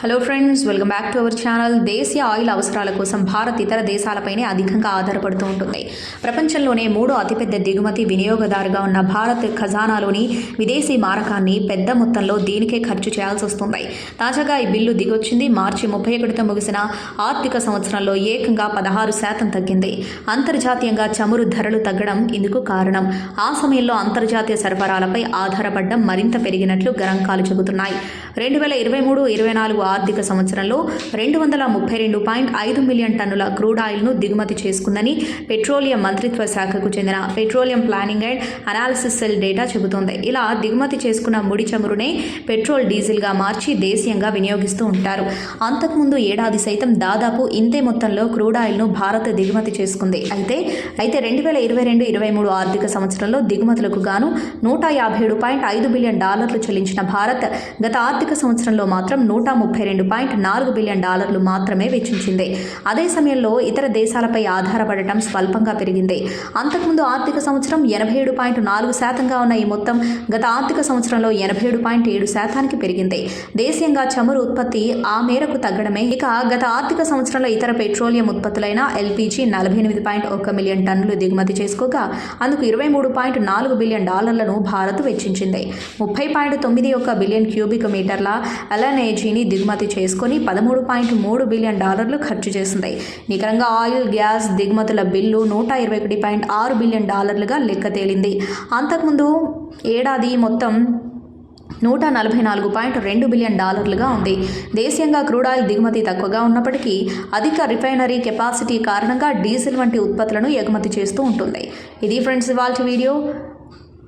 Hello friends welcome back to our channel దేశీయ oil అవసరాల కోసం భారత్ ఇతర దేశాలపైనే అధికంగా ఆధారపడుతూ ఉంటుంది. ప్రపంచంలోనే మూడో అతిపెద్ద దిగుమతి వినియోగదారుగా ఉన్న భారత్ ఖజానాలోని విదేశీ మారకాన్ని పెద్ద మొత్తంలో దీనికే ఖర్చు చేయాల్సి వస్తుంది. తాజాగా ఈ బిల్లు దిగొచ్చింది. మార్చి ముప్పై ఒకటితో ముగిసిన ఆర్థిక సంవత్సరంలో ఏకంగా పదహారు శాతం తగ్గింది. అంతర్జాతీయంగా చమురు ధరలు తగ్గడం ఇందుకు కారణం. ఆ సమయంలో అంతర్జాతీయ సరఫరాలపై ఆధారపడడం మరింత పెరిగినట్లు గణాంకాలు చెబుతున్నాయి. రెండు వేల ఇరవై మూడు ఇరవై నాలుగు ఆర్థిక సంవత్సరంలో రెండు వందల ముప్పై రెండు పాయింట్ ఐదు మిలియన్ టన్నుల క్రూడ్ ఆయిల్ను దిగుమతి చేసుకుందని పెట్రోలియం మంత్రిత్వ శాఖకు చెందిన petroleum planning and analysis cell data చెబుతోంది. ఇలా దిగుమతి చేసుకున్న ముడి చమురునే పెట్రోల్ డీజిల్గా మార్చి దేశీయంగా వినియోగిస్తూ ఉంటారు. అంతకుముందు ఏడాది సైతం దాదాపు ఇంతే మొత్తంలో క్రూడ్ ఆయిల్ను భారత్ దిగుమతి చేసుకుంది. అయితే అయితే రెండు వేల ఇరవై రెండు ఇరవై మూడు ఆర్థిక సంవత్సరంలో దిగుమతులకు గాను నూట యాభై ఏడు పాయింట్ ఐదు బిలియన్ డాలర్లు చెల్లించిన భారత్ గత ఆర్థిక సంవత్సరంలో మాత్రం నూట ముప్పై ముప్పై రెండు పాయింట్ నాలుగు బిలియన్ డాలర్లు మాత్రమే వెచ్చించింది. అదే సమయంలో ఇతర దేశాలపై ఆధారపడటం స్వల్పంగా పెరిగింది. అంతకుముందు ఆర్థిక సంవత్సరం ఎనభై ఏడు పాయింట్ నాలుగు శాతంగా ఉన్న ఈ మొత్తం గత ఆర్థిక సంవత్సరంలో ఎనభై ఏడు పాయింట్ ఏడు శాతానికి పెరిగింది. దేశీయంగా చమురు ఉత్పత్తి ఆ మేరకు తగ్గడమే. ఇక గత ఆర్థిక సంవత్సరంలో ఇతర పెట్రోలియం ఉత్పత్తులైన ఎల్పీజీ నలభై ఎనిమిది పాయింట్ ఒక మిలియన్ టన్నులు దిగుమతి చేసుకోగా అందుకు ఇరవై మూడు పాయింట్ నాలుగు బిలియన్ డాలర్లను భారత్ వెచ్చించింది. ముప్పై పాయింట్ తొమ్మిది ఒక బిలియన్ క్యూబిక్ మీటర్ల ఎల్ఎన్ఏజీని దిగుమతి చేసుకొని పదమూడు పాయింట్ మూడు బిలియన్ డాలర్లు ఖర్చు చేసింది. నికరంగా ఆయిల్ గ్యాస్ దిగుమతుల బిల్లు నూట ఇరవై ఒకటి పాయింట్ ఆరు బిలియన్ డాలర్లుగా లెక్క తేలింది. అంతకుముందు ఏడాది మొత్తం నూట నలభై నాలుగు పాయింట్ రెండు బిలియన్ డాలర్లుగా ఉంది. దేశీయంగా క్రూడ్ ఆయిల్ దిగుమతి తక్కువగా ఉన్నప్పటికీ అధిక రిఫైనరీ కెపాసిటీ కారణంగా డీజిల్ వంటి ఉత్పత్తులను ఎగుమతి చేస్తూ ఉంటుంది. ఇది ఫ్రెండ్స్ ఇవాళ వీడియో.